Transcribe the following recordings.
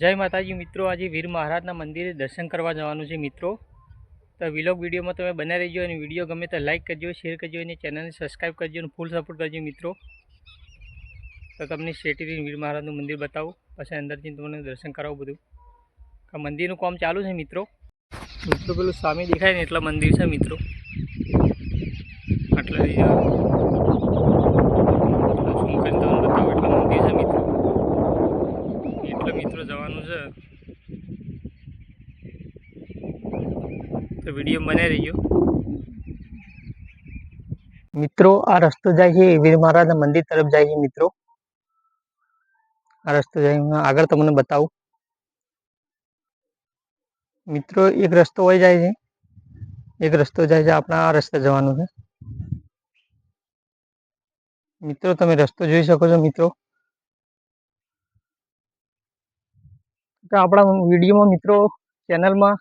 જય માતાજી, મિત્રો. આજે વીર મહારાજના મંદિરે દર્શન કરવા જવાનું છે, મિત્રો. તો વિલોગ વિડીયોમાં તમે બનાવી રહેજો અને વીડિયો ગમે તો લાઇક કરજો શેર કરજો અને ચેનલને સબસ્ક્રાઈબ કરજો અને ફૂલ સપોર્ટ કરજો, મિત્રો. તો તમને શેટીથી વીર મહારાજનું મંદિર બતાવું, પછી અંદરથી તમને દર્શન કરાવું બધું. મંદિરનું કામ ચાલુ છે, મિત્રો. મિત્રો, પેલું સામે દેખાય ને, એટલા મંદિર છે, મિત્રો. આટલા ઝૂમ કરીને તમને બતાવું એટલા મંદિર છે મિત્રો એટલે મિત્રો જવાનું છે તો વીડિયો બનાવી રહીજો મિત્રો, આ રસ્તો જાય છે વીર મહારાજના મંદિર તરફ જાય છે મિત્રો. આ રસ્તો જાય હું આગળ તમને બતાવું. મિત્રો, એક રસ્તો હોય જાય છે. એક રસ્તો જાય છે આપણા આ રસ્તે જવાનું છે. મિત્રો, તમે રસ્તો જોઈ શકો છો, મિત્રો. આપણા વિડીયોમાં મિત્રો, ચેનલમાં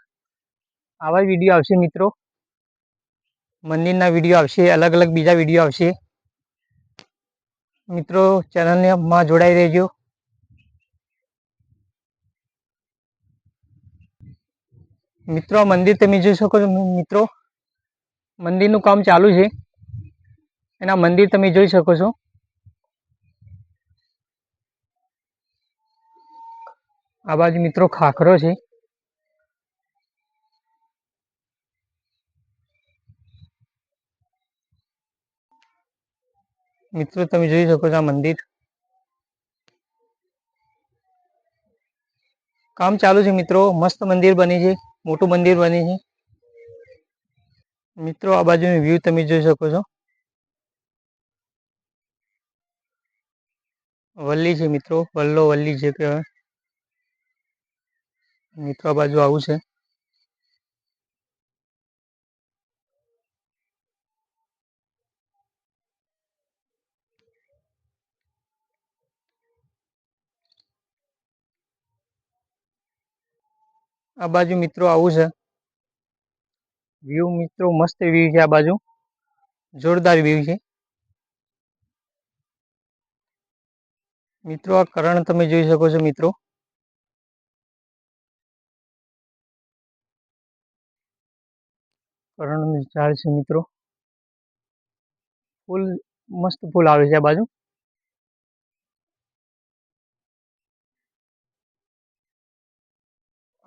આવા વીડિયો આવશે, મિત્રો. મંદિરના વીડિયો આવશે અલગ અલગ બીજા વીડિયો આવશે. મિત્રો ચેનલને માં જોડાઈ રહેજો. મિત્રો મંદિર તમે જોઈ શકો છો, મિત્રો. મંદિરનું કામ ચાલુ છે. એના મંદિર તમે જોઈ શકો છો. આ બાજુ મિત્રો ખાખરો છે. મિત્રો, તમે જોઈ શકો છો આ મંદિર. કામ ચાલુ છે, મિત્રો. મસ્ત મંદિર બની છે, મોટું મંદિર બની છે. મિત્રો, આ બાજુ વ્યૂ તમે જોઈ શકો છો. વલ્લી છે, મિત્રો. વલ્લો વલ્લી જે કહેવાય. મિત્રો, આ બાજુ આવું છે. આ બાજુ મિત્રો આવું છે. વ્યૂ મિત્રો મસ્ત વ્યૂ છે આ બાજુ. જોરદાર વ્યૂ છે. મિત્રો, આ કરણ તમે જોઈ શકો છો મિત્રો. કરણનું ઝાડ છે મિત્રો. ફૂલ, મસ્ત ફૂલ આવે છે આ બાજુ.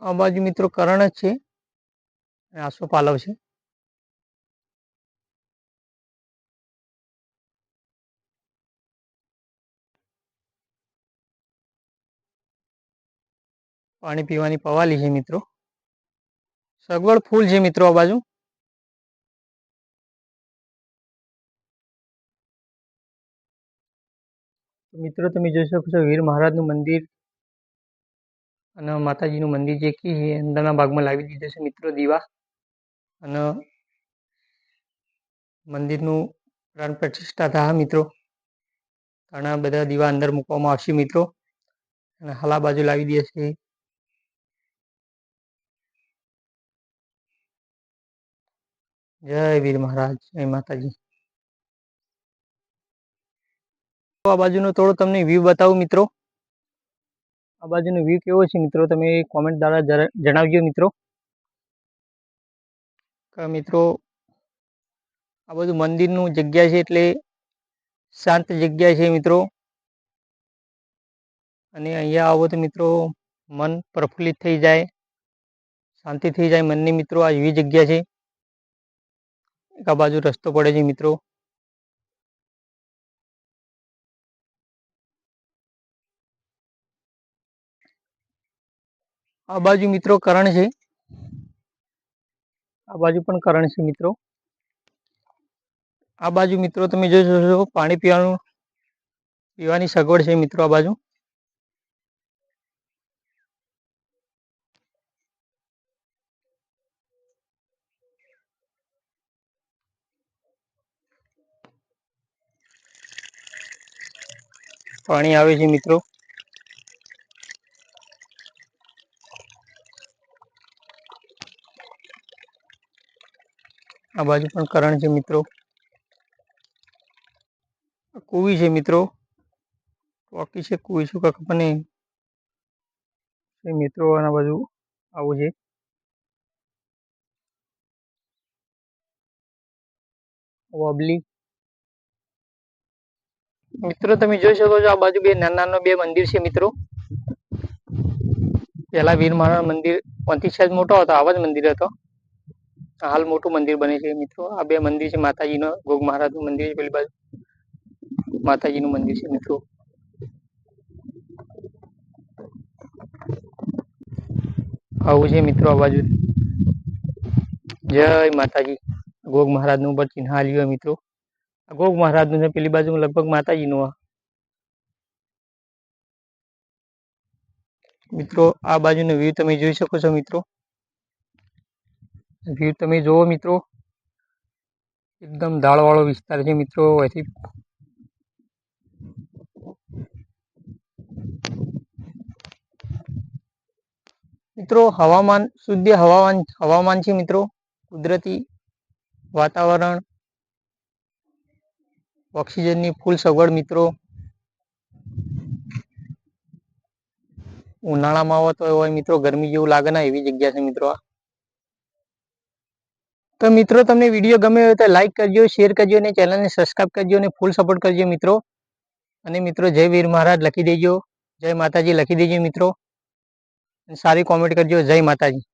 આ બાજુ મિત્રો કરણ જ છે. આસો પાલવ છે. પાણી પીવાની પવાલી છે મિત્રો. સગવડ ફૂલ છે મિત્રો આ બાજુ. મિત્રો તમે જોઈ શકો છો વીર મહારાજનું મંદિર અને માતાજીનું મંદિર જે કી છે અંદરના ભાગમાં લાવી દીધું છે મિત્રો દીવા. અને મંદિરનું પ્રાણ પ્રતિષ્ઠા થાય મિત્રો. ઘણા બધા દીવા અંદર મૂકવામાં આવશે મિત્રો. અને હાલા બાજુ લાવી દે છે. જય વીર મહારાજ, જય માતાજી. આ બાજુનો થોડો તમને વ્યૂ બતાવું મિત્રો. આ બાજુનો વ્યૂ કેવો છે મિત્રો? તમે કોમેન્ટ દ્વારા જણાવજો મિત્રો. મિત્રો, આ બધું મંદિરનું જગ્યા છે એટલે શાંત જગ્યા છે મિત્રો. અને અહીંયા આવો તો મિત્રો, મન પ્રફુલ્લિત થઈ જાય, શાંતિ થઈ જાય મનની મિત્રો. આ એવી જગ્યા છે. એક આ બાજુ રસ્તો પડે છે મિત્રો. આ બાજુ મિત્રો કરણ છે. આ બાજુ પણ કરણ છે મિત્રો. આ બાજુ મિત્રો તમે જોઈ શકો પાણી પીવાનું, પીવાની સગવડ છે મિત્રો આ બાજુ. પાણી આવે છે મિત્રો. આ બાજુ પણ કરણ છે, મિત્રો. કુવી છે, મિત્રો. ટોકી છે કુવી, શું કાંક પણ મિત્રો, આના બાજુ આવું છે. વબલી. મિત્રો, તમે જોઈ શકો છો, આ બાજુ બે નાના બે મંદિર છે, મિત્રો. પેલા વીર મહારાજ મંદિર પંથી સાઈઝ મોટો હતો, આવા જ મંદિર હતો. હાલ મોટું મંદિર બને છે મિત્રો. આ બે મંદિર છે માતાજીનો, ગોગ મહારાજનું મંદિર છે પેલી બાજુ. માતાજીનું મંદિર છે મિત્રો. આવું છે મિત્રો આ બાજુ. જય માતાજી. ગોગ મહારાજનું ઉપર ચિહ્ન આલ્યું હોય મિત્રો. આ ગોગ મહારાજનું છે પેલી બાજુ લગભગ માતાજીનું આ. મિત્રો, આ બાજુનો વ્યૂ તમે જોઈ શકો છો મિત્રો. વ્યૂ તમે જુઓ મિત્રો, એકદમ ઢાળવાળો વિસ્તાર છે મિત્રો અહીંથી. મિત્રો, હવામાન, શુદ્ધ હવામાન હવામાન છે મિત્રો. કુદરતી વાતાવરણ, ઓક્સિજનની ફૂલ સગવડ મિત્રો. ઉનાળામાં આવો તો હોય મિત્રો, ગરમી જેવું લાગે ના એવી જગ્યા છે મિત્રો આ. તો મિત્રો, તમને વીડિયો ગમે હોય તો લાઈક કરજો શેર કરજો અને ચેનલને સબસ્ક્રાઈબ કરજો અને ફૂલ સપોર્ટ કરજો મિત્રો. અને મિત્રો, જય વીર મહારાજ લખી દેજો. જય માતાજી લખી દેજો મિત્રો. સારી કોમેન્ટ કરજો. જય માતાજી.